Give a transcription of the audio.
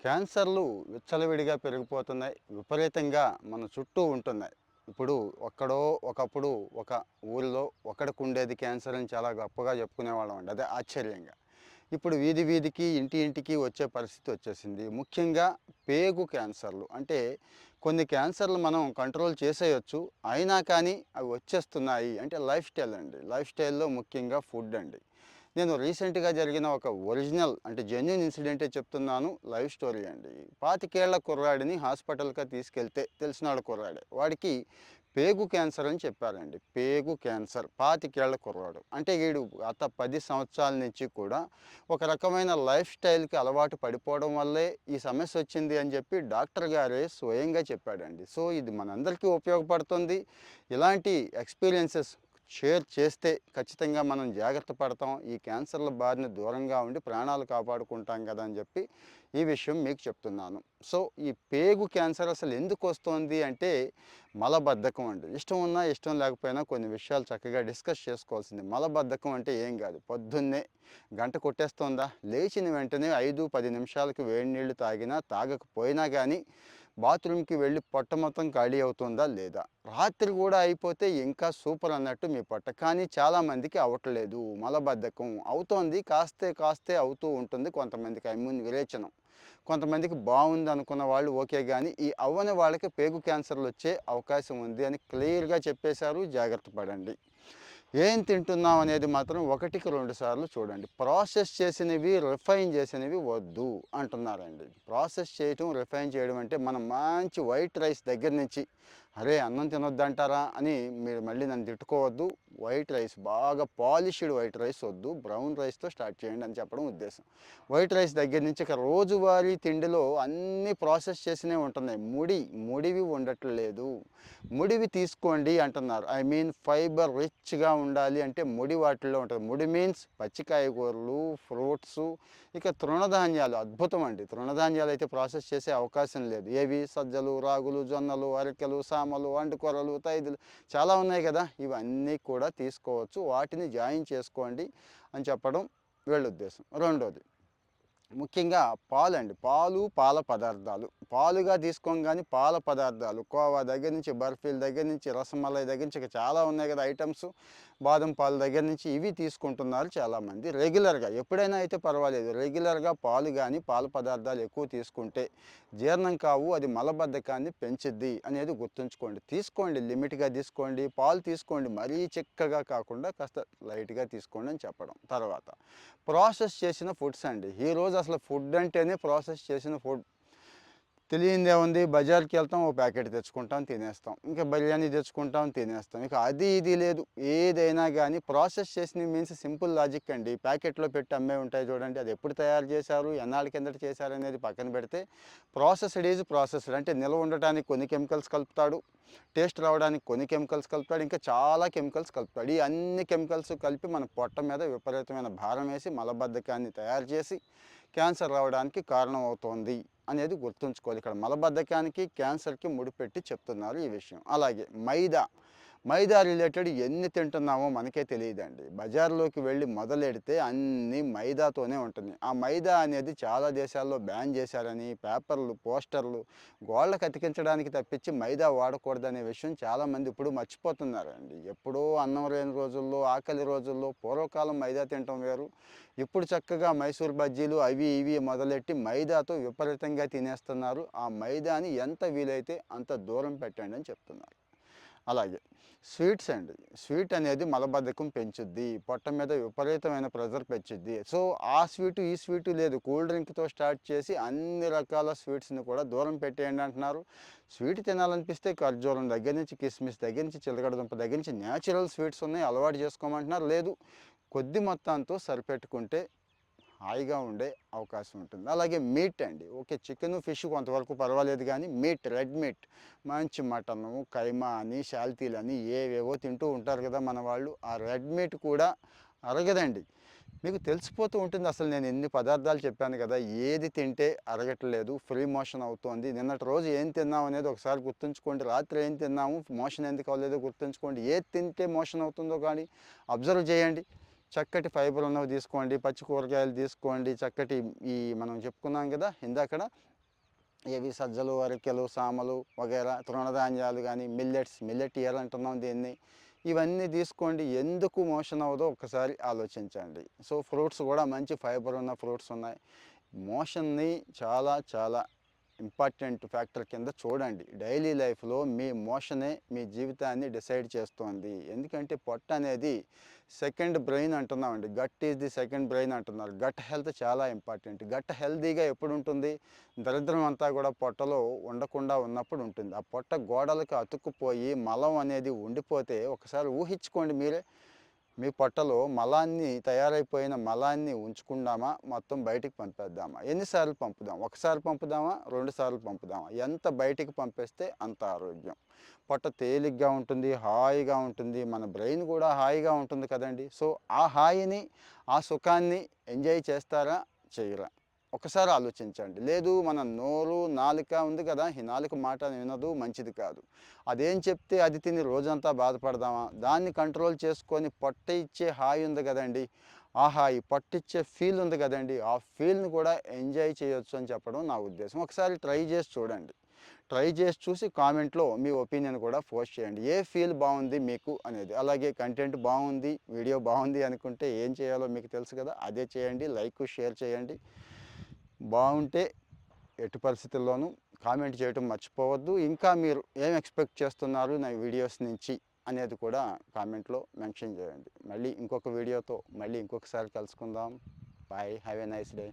క్యాన్సర్లు విచ్చలవిడిగా పెరిగిపోతున్నాయి విపరీతంగా మన చుట్టూ ఉంటున్నాయి. ఇప్పుడు ఒక్కడో ఒకప్పుడు ఒక ఊరిలో ఒకడికి ఉండేది క్యాన్సర్ అని చాలా గొప్పగా చెప్పుకునేవాళ్ళం అండి. అదే ఆశ్చర్యంగా. ఇప్పుడు వీధి వీధికి ఇంటి ఇంటికి వచ్చే పరిస్థితి వచ్చేసింది. ముఖ్యంగా పేగు క్యాన్సర్లు. అంటే కొన్ని క్యాన్సర్లు మనం కంట్రోల్ చేసేయచ్చు అయినా కానీ అవి వచ్చేస్తున్నాయి. అంటే లైఫ్ స్టైల్ అండి. లైఫ్ స్టైల్లో ముఖ్యంగా ఫుడ్ అండి. నేను రీసెంట్గా జరిగిన ఒక ఒరిజినల్ అంటే జెన్యున్ ఇన్సిడెంటే చెప్తున్నాను లైవ్ స్టోరీ అండి. పాతికేళ్ళ కుర్రాడిని హాస్పిటల్కి తీసుకెళ్తే తెలిసినాడు కుర్రాడే. వాడికి పేగు క్యాన్సర్ అని చెప్పారండి. పేగు క్యాన్సర్ పాతికేళ్ళ కుర్రాడు. అంటే వీడు గత పది సంవత్సరాల నుంచి కూడా ఒక రకమైన లైఫ్ స్టైల్కి అలవాటు పడిపోవడం వల్లే ఈ సమస్య వచ్చింది అని చెప్పి డాక్టర్ గారే స్వయంగా చెప్పాడండి. సో ఇది మనందరికీ ఉపయోగపడుతుంది. ఇలాంటి ఎక్స్పీరియన్సెస్ షేర్ చేస్తే ఖచ్చితంగా మనం జాగ్రత్త పడతాం. ఈ క్యాన్సర్ల బారిన దూరంగా ఉండి ప్రాణాలు కాపాడుకుంటాం కదా అని చెప్పి ఈ విషయం మీకు చెప్తున్నాను. సో ఈ పేగు క్యాన్సర్ అసలు ఎందుకు వస్తుంది అంటే మలబద్ధకం అండి. ఇష్టం ఉన్నా ఇష్టం లేకపోయినా కొన్ని విషయాలు చక్కగా డిస్కస్ చేసుకోవాల్సింది. మలబద్ధకం అంటే ఏం కాదు. పొద్దున్నే గంట కొట్టేస్తుందా? లేచిన వెంటనే ఐదు పది నిమిషాలకు వేడి నీళ్ళు తాగినా తాగకపోయినా కానీ బాత్రూమ్కి వెళ్ళి పొట్ట మొత్తం ఖాళీ అవుతుందా లేదా? రాత్రి కూడా అయిపోతే ఇంకా సూపర్ అన్నట్టు మీ పొట్ట. కానీ చాలామందికి అవ్వట్లేదు మలబద్ధకం అవుతోంది కాస్తే కాస్తే అవుతూ ఉంటుంది కొంతమందికి ఇమ్యూన్ విరేచనం. కొంతమందికి బాగుంది అనుకున్న వాళ్ళు ఓకే కానీ ఈ అవ్వని వాళ్ళకి పేగు క్యాన్సర్లు వచ్చే అవకాశం ఉంది అని క్లియర్గా చెప్పేశారు. జాగ్రత్త పడండి. ఏం తింటున్నాం అనేది మాత్రం ఒకటికి రెండు సార్లు చూడండి. ప్రాసెస్ చేసినవి రిఫైన్ చేసినవి వద్దు అంటున్నారండి. ప్రాసెస్ చేయటం రిఫైన్ చేయడం అంటే మనం మంచి వైట్ రైస్ దగ్గర నుంచి అరే అన్నం తినొద్దంటారా అని మీరు మళ్ళీ నన్ను తిట్టుకోవద్దు. వైట్ రైస్ బాగా పాలిష్డ్ వైట్ రైస్ వద్దు. బ్రౌన్ రైస్తో స్టార్ట్ చేయండి అని చెప్పడం ఉద్దేశం. వైట్ రైస్ దగ్గర నుంచి ఇక రోజువారీ తిండిలో అన్ని ప్రాసెస్ చేసినవి ఉంటున్నాయి. ముడి ముడివి ఉండట్లేదు. ముడివి తీసుకోండి అంటున్నారు. ఐ మీన్ ఫైబర్ రిచ్గా ఉండాలి అంటే ముడి వాటిల్లో ఉంటుంది. ముడి మీన్స్ పచ్చికాయగూరలు ఫ్రూట్స్ ఇక తృణధాన్యాలు. అద్భుతం అండి. తృణధాన్యాలు అయితే ప్రాసెస్ చేసే అవకాశం లేదు. ఏవి? సజ్జలు రాగులు జొన్నలు అరికెలు సామలు అంటుకొరలు తైదులు చాలా ఉన్నాయి కదా. ఇవన్నీ కూడా తీసుకోవచ్చు. వాటిని జాయిన్ చేసుకోండి అని చెప్పడం వీళ్ళ ఉద్దేశం. రెండోది ముఖ్యంగా పాలు అండి పాలు పాల పదార్థాలు. పాలుగా తీసుకోగానే పాల పదార్థాలు. కోవా దగ్గర నుంచి బర్ఫీల దగ్గర నుంచి రసమలై దగ్గర నుంచి చాలా ఉన్నాయి కదా ఐటమ్స్. బాదం పాలు దగ్గర నుంచి ఇవి తీసుకుంటున్నారు చాలామంది. రెగ్యులర్గా ఎప్పుడైనా అయితే పర్వాలేదు. రెగ్యులర్గా పాలు కానీ పాల పదార్థాలు ఎక్కువ తీసుకుంటే జీర్ణం కావు అది మలబద్ధకాన్ని పెంచిద్ది అనేది గుర్తుంచుకోండి. తీసుకోండి లిమిట్గా తీసుకోండి. పాలు తీసుకోండి మరీ చిక్కగా కాకుండా కాస్త లైట్గా తీసుకోండి అని చెప్పడం. తర్వాత ప్రాసెస్ చేసిన ఫుడ్స్ అండి. ఈరోజు అసలు ఫుడ్ అంటేనే ప్రాసెస్ చేసిన ఫుడ్. తెలియందే ఉంది బజార్కి వెళ్తాం ఓ ప్యాకెట్ తెచ్చుకుంటాం తినేస్తాం. ఇంకా బిర్యానీ తెచ్చుకుంటాం తినేస్తాం. ఇక అది ఇది లేదు. ఏదైనా కానీ ప్రాసెస్ చేసిన మీన్స్ సింపుల్ లాజిక్ అండి. ప్యాకెట్లో పెట్టి అమ్మే ఉంటాయి చూడండి. అది ఎప్పుడు తయారు చేశారు ఎన్నాళ్ళ కిందట చేశారు అనేది పక్కన పెడితే ప్రాసెస్డ్ ఈజ్ ప్రాసెస్డ్ అంటే నిల్వ ఉండటానికి కొన్ని కెమికల్స్ కలుపుతాడు టేస్ట్ రావడానికి కొన్ని కెమికల్స్ కలుపుతాడు ఇంకా చాలా కెమికల్స్ కలుపుతాడు. ఈ అన్ని కెమికల్స్ కలిపి మన పొట్ట మీద విపరీతమైన భారం వేసి మలబద్ధకాన్ని తయారు చేసి క్యాన్సర్ రావడానికి కారణం అవుతోంది అనేది గుర్తుంచుకోవాలి. ఇక్కడ మలబద్ధకానికి క్యాన్సర్కి ముడిపెట్టి చెప్తున్నారు ఈ విషయం. అలాగే మైదా. మైదా రిలేటెడ్ ఎన్ని తింటున్నామో మనకే తెలియదండి. బజార్లోకి వెళ్ళి మొదలెడితే అన్ని మైదాతోనే ఉంటుంది. ఆ మైదా అనేది చాలా దేశాల్లో బ్యాన్ చేశారని పేపర్లు పోస్టర్లు గోళ్ళకు అతికించడానికి తప్పించి మైదా వాడకూడదనే విషయం చాలామంది ఇప్పుడు మర్చిపోతున్నారండి. ఎప్పుడో అన్నం లేని రోజుల్లో ఆకలి రోజుల్లో పూర్వకాలం మైదా తినటం వేరు. ఇప్పుడు చక్కగా మైసూర్ బజ్జీలు అవి ఇవి మొదలెట్టి మైదాతో విపరీతంగా తినేస్తున్నారు. ఆ మైదాని ఎంత వీలైతే అంత దూరం పెట్టండి అని చెప్తున్నారు. అలాగే స్వీట్స్ అండి. స్వీట్ అనేది మలబద్ధకం పెంచుద్ది పొట్ట మీద విపరీతమైన ప్రెజర్ పెంచుద్ది. సో ఆ స్వీటు ఈ స్వీటు లేదు. కూల్ డ్రింక్తో స్టార్ట్ చేసి అన్ని రకాల స్వీట్స్ని కూడా దూరం పెట్టేయండి అంటున్నారు. స్వీట్ తినాలనిపిస్తే ఖర్జూరం దగ్గర నుంచి కిస్మిస్ దగ్గర నుంచి చిలకడ దుంప దగ్గర నుంచి న్యాచురల్ స్వీట్స్ ఉన్నాయి అలవాటు చేసుకోమంటున్నారు. లేదు కొద్ది మొత్తంతో సరిపెట్టుకుంటే హాయిగా ఉండే అవకాశం ఉంటుంది. అలాగే మీట్ అండి. ఓకే చికెన్ ఫిష్ కొంతవరకు పర్వాలేదు కానీ మీట్ రెడ్ మీట్ మంచి మటను కైమా అని శాల్తీలు అని ఏవేవో తింటూ ఉంటారు కదా మన వాళ్ళు. ఆ రెడ్ మీట్ కూడా అరగదండి. మీకు తెలిసిపోతూ ఉంటుంది అసలు నేను ఎన్ని పదార్థాలు చెప్పాను కదా ఏది తింటే అరగట్లేదు ఫ్రీ మోషన్ అవుతోంది. నిన్నటి రోజు ఏం తిన్నాం అనేది ఒకసారి గుర్తుంచుకోండి. రాత్రి ఏం తిన్నాము మోషన్ ఎందుకు అవ్వలేదో గుర్తుంచుకోండి. ఏది తింటే మోషన్ అవుతుందో కానీ అబ్జర్వ్ చేయండి. చక్కటి ఫైబర్ ఉన్నవి తీసుకోండి పచ్చి కూరగాయలు తీసుకోండి చక్కటి ఈ మనం చెప్పుకున్నాం కదా ఇందాకడ ఏవి సజ్జలు అరికెలు సామలు వగేరా తృణధాన్యాలు కానీ మిల్లెట్స్ మిల్లెట్ ఇయర్ అంటున్నాం దీన్ని. ఇవన్నీ తీసుకోండి ఎందుకు మోషన్ అవ్వదో ఒకసారి ఆలోచించండి. సో ఫ్రూట్స్ కూడా మంచి ఫైబర్ ఉన్న ఫ్రూట్స్ ఉన్నాయి. మోషన్ని చాలా చాలా ఇంపార్టెంట్ ఫ్యాక్టర్ కింద చూడండి. డైలీ లైఫ్లో మీ మోషనే మీ జీవితాన్ని డిసైడ్ చేస్తోంది. ఎందుకంటే పొట్ట అనేది second brain అంటున్నామండి. Gut is the second brain అంటున్నారు. గట్ హెల్త్ చాలా ఇంపార్టెంట్. గట్ హెల్తీగా ఎప్పుడు ఉంటుంది? దరిద్రం అంతా కూడా పొట్టలో ఉండకుండా ఉన్నప్పుడు ఉంటుంది. ఆ పొట్ట గోడలకు అతుక్కుపోయి మలం అనేది ఉండిపోతే ఒకసారి ఊహించుకోండి మీరే. మీ పొట్టలో మలాన్ని తయారైపోయిన మలాన్ని ఉంచుకుందామా? మొత్తం బయటికి పంపేద్దామా? ఎన్నిసార్లు పంపుదాం? ఒకసారి పంపుదామా? రెండుసార్లు పంపుదామా? ఎంత బయటికి పంపేస్తే అంత ఆరోగ్యం. పొట్ట తేలిగ్గా ఉంటుంది హాయిగా ఉంటుంది మన బ్రెయిన్ కూడా హాయిగా ఉంటుంది కదండి. సో ఆ హాయిని ఆ సుఖాన్ని ఎంజాయ్ చేస్తారా? చేయరా. ఒకసారి ఆలోచించండి. లేదు మన నోరు నాలుక ఉంది కదా ఈ నాలుక మాట వినదు మంచిది కాదు. అదేం చెప్తే అది తిని రోజంతా బాధపడదామా? దాన్ని కంట్రోల్ చేసుకొని పొట్ట ఇచ్చే హాయి ఉంది కదండి. ఆ హాయి పట్టిచ్చే ఫీల్ ఉంది కదండి. ఆ ఫీల్ని కూడా ఎంజాయ్ చేయొచ్చు అని చెప్పడం నా ఉద్దేశం. ఒకసారి ట్రై చేసి చూడండి. ట్రై చేసి చూసి కామెంట్లో మీ ఒపీనియన్ కూడా పోస్ట్ చేయండి. ఏ ఫీల్ బాగుంది మీకు అనేది. అలాగే కంటెంట్ బాగుంది వీడియో బాగుంది అనుకుంటే ఏం చేయాలో మీకు తెలుసు కదా అదే చేయండి. లైక్ షేర్ చేయండి. బాగుంటే ఎట్టి పరిస్థితుల్లోనూ కామెంట్ చేయటం మర్చిపోవద్దు. ఇంకా మీరు ఏం ఎక్స్పెక్ట్ చేస్తున్నారు నా వీడియోస్ నుంచి అనేది కూడా కామెంట్లో మెన్షన్ చేయండి. మళ్ళీ ఇంకొక వీడియోతో మళ్ళీ ఇంకొకసారి కలుసుకుందాం. Bye. Have a nice day.